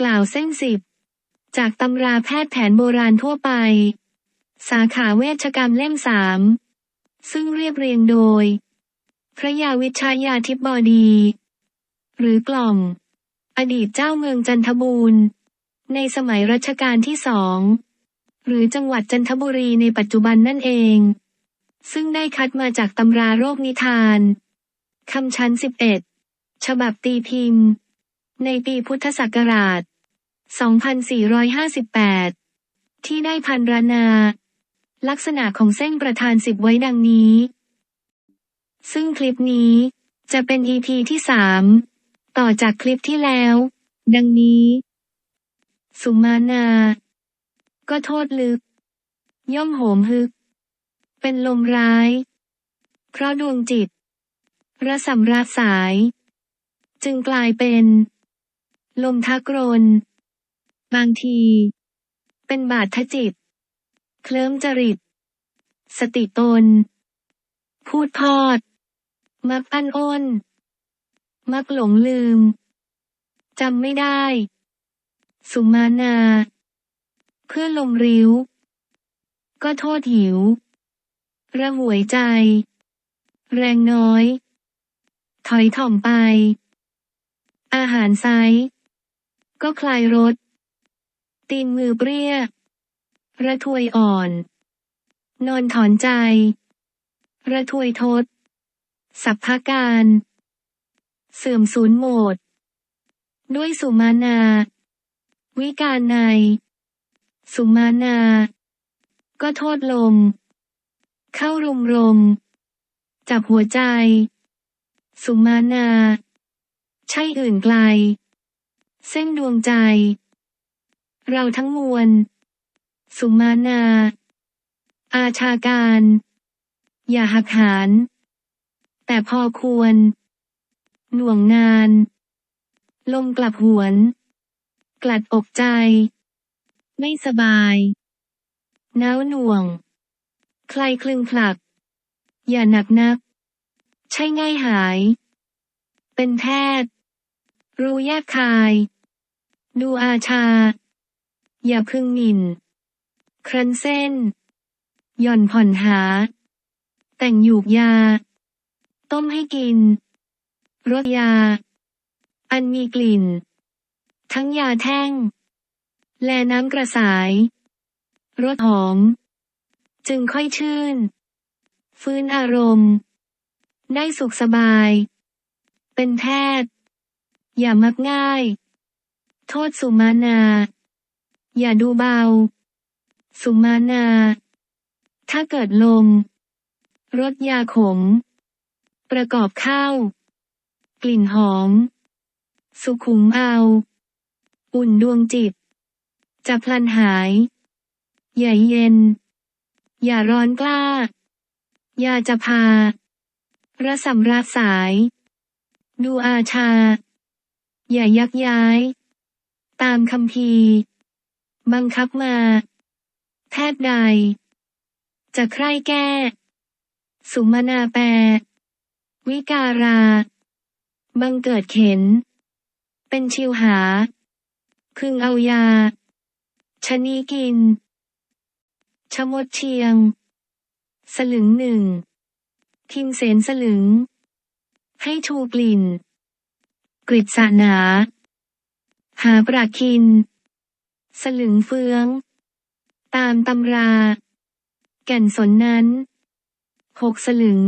กล่าวเส้นสิบ จากตำราแพทย์แผนโบราณทั่วไป สาขาเวชกรรมเล่มสาม ซึ่งเรียบเรียงโดย พระยาวิชายาธิบอดี หรือกล่อม อดีตเจ้าเมืองจันทบูรณ์ ในสมัยรัชกาลที่สอง หรือจังหวัดจันทบุรีในปัจจุบันนั่นเอง ซึ่งได้คัดมาจากตำราโรคนิทานคำชั้น11ฉบับตีพิมพ์ ในปีพุทธศักราช 2458 ที่ได้พันรนา ลักษณะของเส้นประธานสิบไว้ดังนี้ ซึ่งคลิปนี้จะเป็น EP ที่สามต่อจากคลิปที่แล้ว ดังนี้ สุมานา ก็โทษลึก ย่อมโหมฮึก เป็นลมร้าย เพราะดวงจิต ระสำราสาย จึงกลายเป็น ลมทักรน บางที เป็นบาดทะจิต เคลิ้มจริต สติตน พูดพอด มักอันอ้น มักหลงลืม จำไม่ได้ สุมานา เพื่อลมริ้ว ก็โทษหิว ระหวยใจ แรงน้อย ถอยถ่อมไป อาหารไซก็คลายรถ ตีนมือเปรี้ย ระทวยอ่อน นอนถอนใจ ระทวยทศ สัพพาการ เสื่อมสูญโหมด ด้วยสุมานา วิการใน สุมานา ก็โทษลม เข้ารุมรม จับหัวใจ สุมานา ใช่อื่นไกล เส้นดวงใจ เราทั้งมวล สุมานา อาชาการ อย่าหักหาน แต่พอควร หน่วงนานลมกลับหวน กลัดอกใจ ไม่สบายหนาวหน่วง ใครคลึงผลัก อย่าหนักนัก ใช่ง่ายหาย เป็นแพทย์ รู้แยกคาย ดูอาชา อย่าพึ่งหมิน ครันเส้น หย่อนผ่อนหา แต่งหยูกยา ต้มให้กิน รสยา อันมีกลิ่น ทั้งยาแท่ง และน้ำกระสาย รสหอม จึงค่อยชื่น ฟื้นอารมณ์ ได้สุขสบาย เป็นแพทย์ อย่ามักง่าย โทษสุมานา อย่าดูเบา สุมานา ถ้าเกิดลม รสยาขม ประกอบข้าว กลิ่นหอม สุขุมเอา อุ่นดวงจิต จะพลันหาย อย่าเย็น อย่าร้อนกล้า อย่าจะพา ระสำราสาย ดูอาชา อย่ายักย้าย ตามคำพี บังคับมา แพทย์ใด จะใคร่แก้ สุมานาแปร วิการา บังเกิดเข็น เป็นชิวหา พึงเอายาชะนีกินชะมดเชียง สลึงหนึ่ง ทิมเสนสลึง ให้ชูกลิ่น กริดสะหนา หาปราคิน สลึงเฟือง ตามตำรา แก่นสนนั้นหกสลึง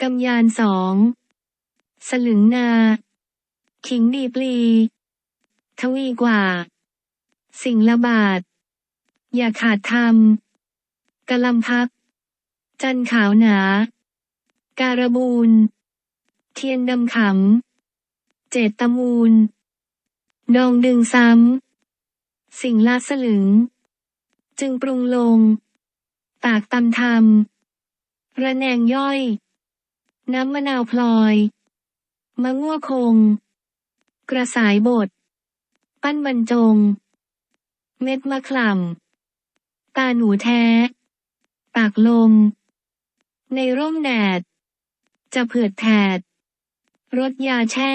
กำยานสอง สลึงนา ขิงดีปลี ทวีกว่า สิ่งละบาท อย่าขาดทำกะลำพัก จันขาวหนา การบูนเทียนดำขำ เจตตมูล ดองดึงซ้ำ สิ่งละสลึง จึงปรุงลง ตากตำทำระแนงย่อย น้ำมะนาวพลอย มะง่วคง กระสายบดปั้นบรรจง เม็ดมะขล่ำตาหนูแท้ ปากลม ในร่มแดด จะเผือดแผดรสยาแช่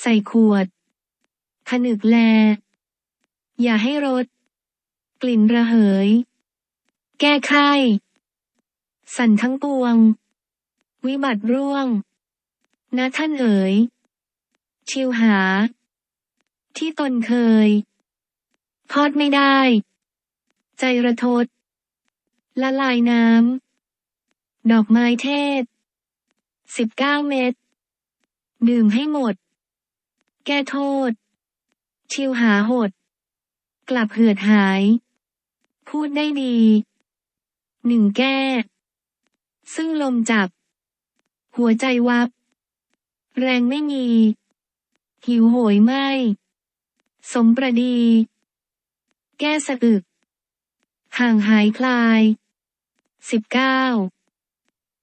ใส่ขวด ผนึกแล อย่าให้รส กลิ่นระเหย แก้ไข้สั่นทั้งปวง วิบัติร่วง นะท่านเอ๋ย ชิวหา ที่ตนเคยทอดไม่ได้ ใจระทดละลายน้ำ ดอกไม้เทศ สิบเก้าเม็ด ดื่มให้หมด แก้โทษ ชิวหาหด กลับเหือดหาย พูดได้ดีหนึ่งแก้ ซึ่งลมจับ หัวใจวับ แรงไม่มี หิวโหยไม่ สมประดี แก้สะอึก ห่างหายคลายสิบเก้า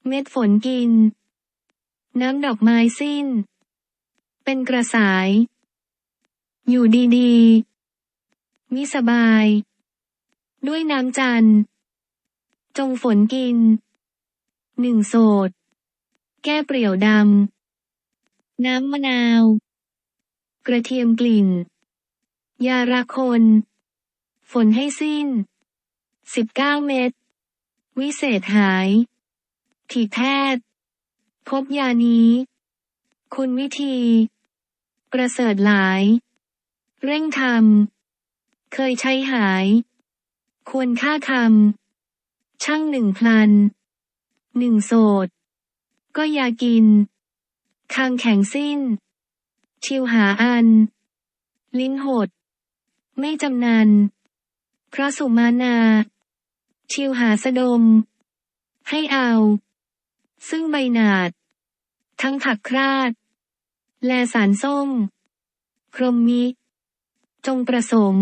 เม็ดฝนกิน น้ำดอกไม้สิ้น เป็นกระสาย อยู่ดี ๆ มิสบาย ด้วยน้ำจันทร์จงฝนกิน หนึ่งโสด แก้เปรี่ยวดำ น้ำมะนาว กระเทียมกลิ่น ยาระคน ฝนให้สิ้น สิบเก้าเม็ด วิเศษหายทีแพทย์ พบยานี้ คุณวิธี ประเสริฐหลาย เร่งทำ เคยใช้หาย ควรค่าคำ ช่างหนึ่งพลัน หนึ่งโสด ก็อยากิน คางแข็งสิ้น ชิวหาอัน ลิ้นหด ไม่จำนันเพราะสุมานา ชิวหาสะดม ให้เอา ซึ่งใบหนาด ทั้งผักคราด แลสารส้ม พรมมิจงประสม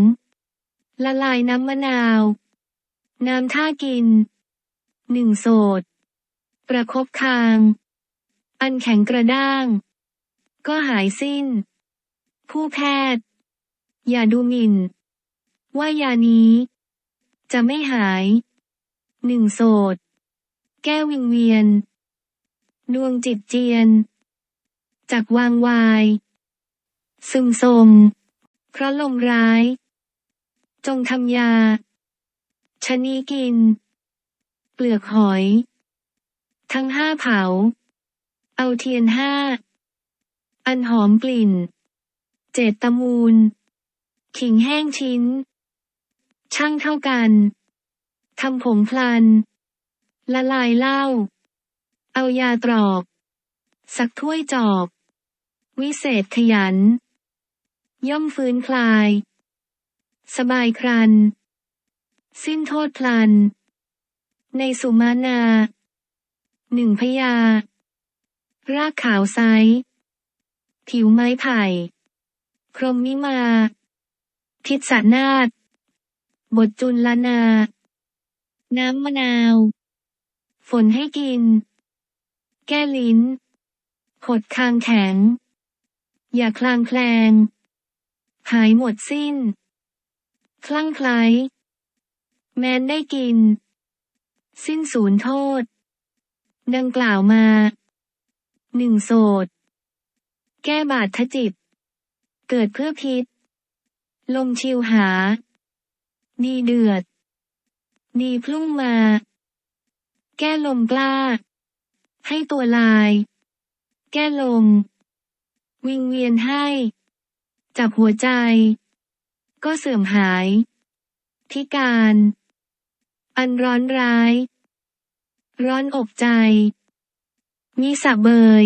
ละลายน้ำมะนาว น้ำท่ากิน หนึ่งโสด ประคบคาง อันแข็งกระด้าง ก็หายสิ้น ผู้แพทย์ อย่าดูหมิ่น ว่ายานี้ จะไม่หาย หนึ่งโสด แก้วิงเวียน ดวงจิตเจียน จากวางวาย ซึมสมเพราะลมร้าย จงทำยาชะนีกิน เปลือกหอย ทั้งห้าเผา เอาเทียนห้า อันหอมกลิ่น เจตตะมูล ขิงแห้งชิ้น ช่างเท่ากัน ทำผงพลัน ละลายเหล้า เอายาตรอก สักถ้วยจอก วิเศษขยัน ย่อมฟื้นคลาย สบายครัน สิ้นโทษพลัน ในสุมานา หนึ่งพยา รากขาวไซผิวไม้ไผ่ พรมมิมา ทิศนาฏบทจุลานา น้ำมะนาว ฝนให้กิน แก้ลิ้นหดคางแข็ง อย่าคลางแคลง หายหมดสิ้น คลั่งไคล้แมนได้กิน สิ้นศูนย์โทษ ดังกล่าวมาหนึ่งโสด แก้บาดทะจิบเกิดเพื่อพิษ ลมชิวหาดีเดือดดีพลุ่งมา แก้ลมกล้า ให้ตัวลาย แก้ลม วิงเวียนให้ จับหัวใจ ก็เสื่อมหาย พิการ อันร้อนร้าย ร้อนอกใจ มีสะเบย